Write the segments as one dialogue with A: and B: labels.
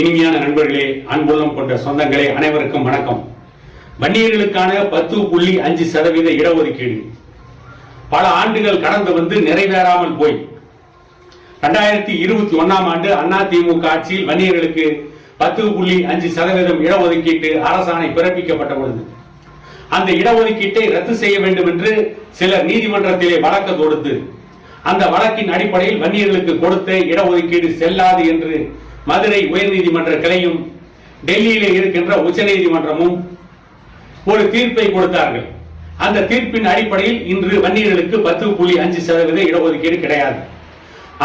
A: இனிமையான நண்பர்களே அன்புள்ளம் கொண்ட சொந்தங்களே அனைவருக்கும் வணக்கம். வன்னியர்களுக்கான பத்து புள்ளி அஞ்சு சதவீத இடஒதுக்கீடு. பல ஆண்டுகள் கடந்து வந்து நிறைவேறாமல் போய். ரெண்டாயிரத்தி இருபத்தி ஒன்னாம் ஆண்டு அண்ணா திமுக ஆட்சியில் வன்னியர்களுக்கு பத்து புள்ளி அஞ்சு சதவீதம் இடஒதுக்கீட்டு அரசாணை பிறப்பிக்கப்பட்ட பொழுது. அந்த இடஒதுக்கீட்டை ரத்து செய்ய வேண்டும் என்று சிலர் நீதிமன்றத்திலே வழக்கு தொடுத்து அந்த வழக்கின் அடிப்படையில் வன்னியர்களுக்கு கொடுத்த இடஒதுக்கீடு செல்லாது என்று மதுரை உயர்நீதிமன்ற கிளையும் டெல்லியில் இருக்கின்ற உச்சநீதிமன்றமும் ஒரு தீர்ப்பை கொடுத்தார்கள். அந்த தீர்ப்பின் அடிப்படையில் இன்று வன்னியர்களுக்கு பத்து புள்ளி அஞ்சு சதவீத இடஒதுக்கீடு கிடையாது.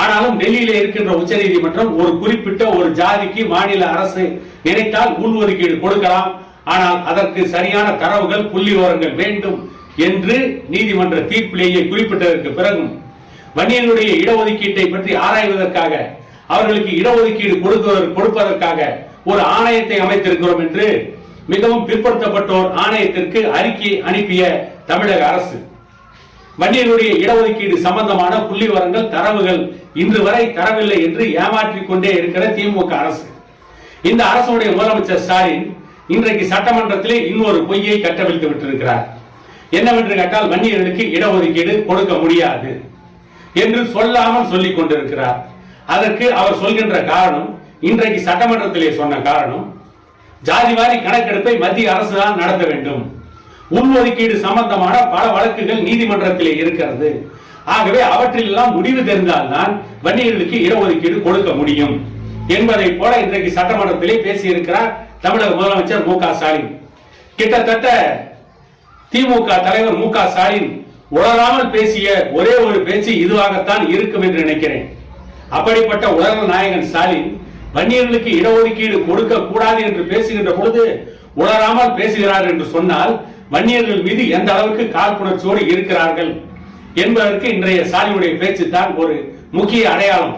A: ஆனாலும் டெல்லியில இருக்கின்ற உச்சநீதிமன்றம் ஒரு குறிப்பிட்ட ஒரு ஜாதிக்கு மாநில அரசு நினைத்தால் உள்ஒதுக்கீடு கொடுக்கலாம். ஆனால் அதற்கு சரியான தரவுகள் புள்ளி விவரங்கள் வேண்டும் என்று நீதிமன்ற தீர்ப்பிலேயே குறிப்பிட்டதற்கு பிறகும் வன்னியர்களுடைய இடஒதுக்கீட்டை பற்றி ஆராய்வதற்காக அவர்களுக்கு இடஒதுக்கீடு கொடுக்க கொடுப்பதற்காக ஒரு ஆணையத்தை அமைத்திருக்கிறோம் என்று மிகவும் பிற்படுத்தப்பட்டோர் ஆணையத்திற்கு அறிக்கை அனுப்பிய தமிழக அரசு. வன்னியர்களுடைய இடஒதுக்கீடு சம்பந்தமான புள்ளி விவரங்கள் தரவுகள் இன்று வரை தரவில்லை என்று ஏமாற்றிக் கொண்டே இருக்கிற திமுக அரசு. இந்த அரசுடைய முதலமைச்சர் ஸ்டாலின் இன்றைக்கு சட்டமன்றத்திலே இன்னொரு பொய்யை கட்டவிழ்த்து விட்டிருக்கிறார். என்னவென்று கேட்டால் வன்னியர்களுக்கு இடஒதுக்கீடு கொடுக்க முடியாது என்று சொல்லாமல் சொல்லிக் கொண்டிருக்கிறார். அதற்கு அவர் சொல்கின்ற காரணம் இன்றைக்கு சட்டமன்றத்திலே சொன்ன காரணம் ஜாதிவாரி கணக்கெடுப்பை மத்திய அரசு தான் நடத்த வேண்டும். உள்ஒதுக்கீடு சம்பந்தமான பல வழக்குகள் நீதிமன்றத்திலே இருக்கிறது. ஆகவே அவற்றில் எல்லாம் முடிவு தெரிந்தால்தான் வன்னியர்களுக்கு இடஒதுக்கீடு கொடுக்க முடியும். என்பதை போல இன்றைக்கு சட்டமன்றத்திலே பேசியிருக்கிறார் தமிழக முதலமைச்சர் மு க ஸ்டாலின். கிட்டத்தட்ட திமுக தலைவர் மு க ஸ்டாலின் உளராமல் பேசிய ஒரே ஒரு பேச்சு இதுவாகத்தான் இருக்கும் என்று நினைக்கிறேன். அப்படிப்பட்ட உலக நாயகன் ஸ்டாலின் வன்னியர்களுக்கு இடஒதுக்கீடு கொடுக்க கூடாது என்று பேசுகின்ற பொழுது உணராமல் பேசுகிறார் என்று சொன்னால் வன்னியர்கள் மீது எந்த அளவுக்கு காழ்ப்புணர்ச்சியோடு இருக்கிறார்கள் என்பதற்கு இன்றைய ஸ்டாலினுடைய பேச்சு தான் ஒரு முக்கிய அடையாளம்.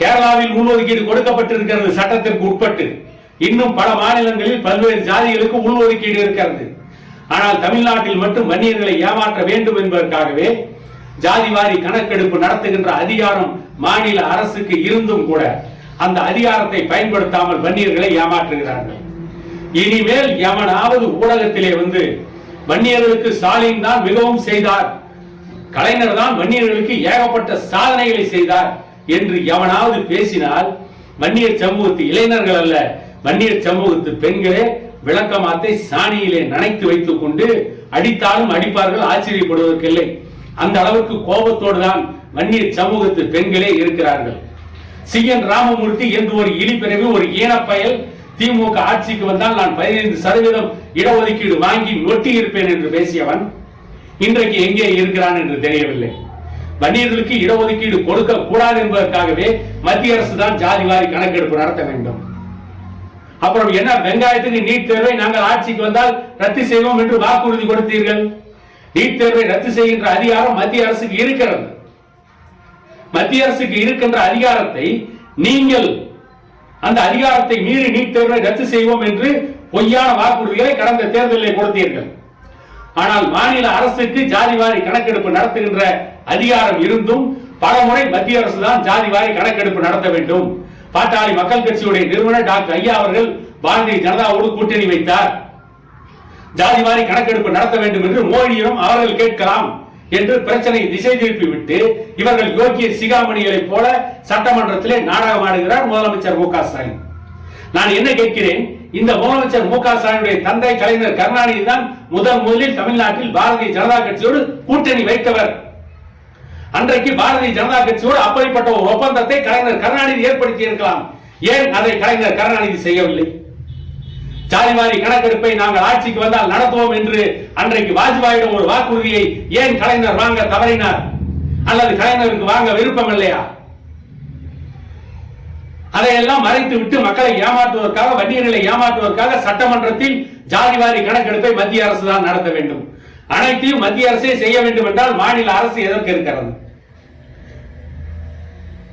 A: கேரளாவில் உள்ஒதுக்கீடு கொடுக்கப்பட்டிருக்கிறது சட்டத்திற்கு உட்பட்டு. இன்னும் பல மாநிலங்களில் பல்வேறு ஜாதிகளுக்கு உள்ஒதுக்கீடு இருக்கிறது. ஆனால் தமிழ்நாட்டில் மட்டும் வன்னியர்களை ஏமாற்ற வேண்டும் என்பதற்காகவே ஜாதிவாரி கணக்கெடுப்பு நடத்துகின்ற அதிகாரம் மாநில அரசுக்கு இருந்தும் கூட அந்த அதிகாரத்தை பயன்படுத்தாமல் வன்னியர்களை ஏமாற்றுகிறார்கள். இனிமேல் எவனாவது ஊடகத்திலே வந்து வன்னியர்களுக்கு ஸ்டாலின் தான் மிகவும் செய்தார் கலைஞர் தான் வன்னியர்களுக்கு ஏகப்பட்ட சாதனைகளை செய்தார் என்று எவனாவது பேசினால் வன்னியர் சமூகத்து இளைஞர்கள் அல்ல வன்னியர் சமூகத்து பெண்களே விளக்கமாத்தை சாணியிலே நனைத்து வைத்துக் கொண்டு அடித்தாலும் அடிப்பார்கள் ஆச்சரியப்படுவதற்கில்லை. அந்த அளவுக்கு கோபத்தோடு தான் வன்னியர் சமூகத்து பெண்களே இருக்கிறார்கள். சி. என். ராமமூர்த்தி என்று ஒரு இழிப்பிறவி ஒரு ஈனப்பயல் திமுக ஆட்சிக்கு வந்தால் நான் பதினைந்து சதவீதம் இடஒதுக்கீடு வாங்கி நொட்டி இருப்பேன் என்று பேசியவன் இன்றைக்கு எங்கே இருக்கிறான் என்று தெரியவில்லை. வன்னியர்களுக்கு இடஒதுக்கீடு கொடுக்க கூடாது என்பதற்காகவே மத்திய அரசு தான் ஜாதிவாரி கணக்கெடுப்பு நடத்த வேண்டும். அப்புறம் என்ன வெங்காயத்துக்கு நீட் தேர்வை நாங்கள் ஆட்சிக்கு வந்தால் ரத்து செய்வோம் என்று வாக்குறுதி கொடுத்தீர்கள். நீட் தேர்வை ரத்து செய்கின்ற அதிகாரம் மத்திய அரசுக்கு இருக்கிறது. மத்திய அரசுக்கு இருக்கின்ற அதிகாரத்தை நீங்கள் அந்த அதிகாரத்தை மீறி நீட் தேர்வை ரத்து செய்வோம் என்று பொய்யான வாக்குறுதிகளை கடந்த தேர்தலில் கொடுத்தீர்கள். ஆனால் மாநில அரசுக்கு ஜாதிவாரி கணக்கெடுப்பு நடத்துகின்ற அதிகாரம் இருந்தும் பல முறை மத்திய அரசு தான் ஜாதிவாரி கணக்கெடுப்பு நடத்த வேண்டும். பாட்டாளி மக்கள் கட்சியுடைய நிறுவனர் டாக்டர் ஐயா அவர்கள் பாரதிய ஜனதாவோடு கூட்டணி வைத்தார். ஜாதிவாரி கணக்கெடுப்பு நடத்த வேண்டும் என்று மோடியிடம் அவர்கள் கேட்கலாம் என்று பிரச்சனை திசை திருப்பி விட்டு இவர்கள் யோகிய சிகாமணிகளைப் போல சட்டமன்றத்திலே நாடகம் ஆடுகிறார் முதலமைச்சர் மு க ஸ்டாலின். நான் என்ன கேட்கிறேன்? இந்த முதலமைச்சர் மு க ஸ்டாலினுடைய தந்தை கலைஞர் கருணாநிதி தான் முதன் முதலில் தமிழ்நாட்டில் பாரதிய ஜனதா கட்சியோடு கூட்டணி வைத்தவர். அன்றைக்கு பாரதிய ஜனதா கட்சியோடு அப்படிப்பட்ட ஒரு ஒப்பந்தத்தை கலைஞர் கருணாநிதி ஏற்படுத்தி இருக்கலாம் ஏன் அதை கலைஞர் கருணாநிதி செய்யவில்லை? ஜாதிவாரி கணக்கெடுப்பை நாங்கள் ஆட்சிக்கு வந்தால் நடத்துவோம் என்று அன்றைக்கு வாஜ்பாயிடம் ஒரு வாக்குறுதியை ஏன் கலைஞர் வாங்க தவறினார்? அல்லது கலைஞருக்கு வாங்க விருப்பம் இல்லையா? அதையெல்லாம் மறைத்து விட்டு மக்களை ஏமாற்றுவதற்காக வட்டியர்களை ஏமாற்றுவதற்காக சட்டமன்றத்தில் ஜாதிவாரி கணக்கெடுப்பை மத்திய அரசு தான் நடத்த வேண்டும். அனைத்தையும் மத்திய அரசே செய்ய வேண்டும் என்றால் மாநில அரசு எதற்கு இருக்கிறது?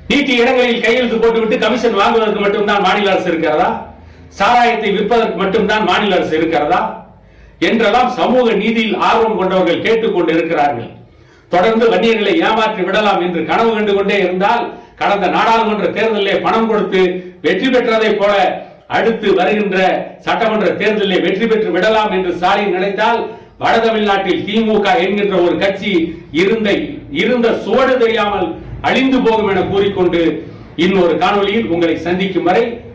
A: நீட்டி இடங்களில் கையெழுத்து போட்டுவிட்டு கமிஷன் வாங்குவதற்கு மட்டும்தான் மாநில அரசு இருக்கிறதா? சாராயத்தை விற்பதற்கு மட்டும்தான் மாநில அரசு இருக்கிறதா? என்றெல்லாம் சமூக நீதியில் ஆர்வம் கொண்டவர்கள் கேட்டுக்கொண்டு இருக்கிறார்கள் தொடர்ந்து வன்னியர்களை ஏமாற்றி விடலாம் என்று கனவு கண்டு கொண்டே இருந்தால் கடந்த நாடாளுமன்ற தேர்தலிலே பணம் கொடுத்து வெற்றி பெற்றதை போல அடுத்து வருகின்ற சட்டமன்ற தேர்தலில் வெற்றி பெற்று விடலாம் என்று ஸ்டாலின் நினைத்தால் வட தமிழ்நாட்டில் திமுக என்கின்ற ஒரு கட்சி இருந்த இருந்த சுவடு தெரியாமல் அழிந்து போகும் என கூறிக்கொண்டு இன்னொரு காணொளியில் உங்களை சந்திக்கும் வரை